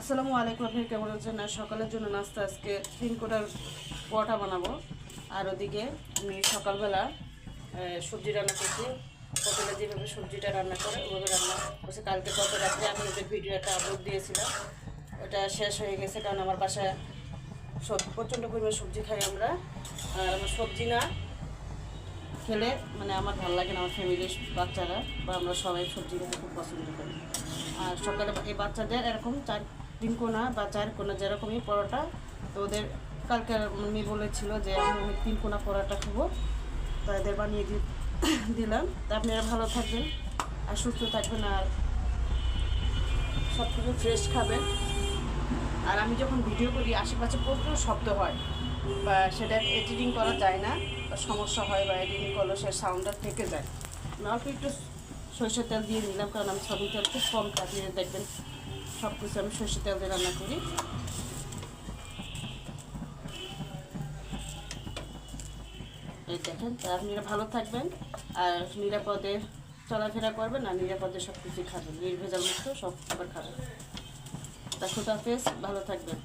আসসালামু আলাইকুম, আপনি কেমন আছেন? সকালের জন্য নাস্তা আজকে তিন কোটার পরোটা বানাবো। আর ওদিকে আমি সকালবেলা সবজি রান্না করছি। হোটেলে যেভাবে সবজিটা রান্না করে, ওভাবে রান্না করছি। কালকে গত রাত্রে আমি ওদের ভিডিও একটা আপলোড দিয়েছিলাম। ওটা শেষ হয়ে গেছে কারণ আমার বাসায় সব প্রচণ্ড পরিমাণে সবজি খাই আমরা। আর আমার সবজি না খেলে মানে আমার ভালো লাগে না, আমার ফ্যামিলির বাচ্চারা বা আমরা সবাই সবজি খেতে খুব পছন্দ করি। আর সকালে এই বাচ্চাদের এরকম চার তিন কোনা বা চার কোনা, যেরকমই পরোটা, তো ওদের কালকে মেয়ে বলেছিল যে আমি তিন কোনা পরোটা খাব। তো এদের বানিয়ে দি- দিলাম। তা আপনারা ভালো থাকবেন আর সুস্থ থাকবেন আর সব কিছু ফ্রেশ খাবেন। আর আমি যখন ভিডিও করি, আশেপাশে প্রচুর শব্দ হয়, বা সেটা এডিটিং করা যায় না সমস্যা হয়, বা এডিটিং করলে সে সাউন্ডটা থেকে যায়। আমি অল্প একটু সরষের তেল দিয়ে নিলাম, কারণ আমি সবই তেল খুব কম কাটিয়ে দেখবেন। সব কিছু আমি সর্ষে তেল দিয়ে রান্না করি। দেখেন, তা আপনারা ভালো থাকবেন আর নিরাপদে চলাফেরা করবেন আর নিরাপদে সব কিছুই খাবেন। নির্ভেজাল মুক্ত সব খাবার খাবেন। তা খুদাফেজ ভালো থাকবেন।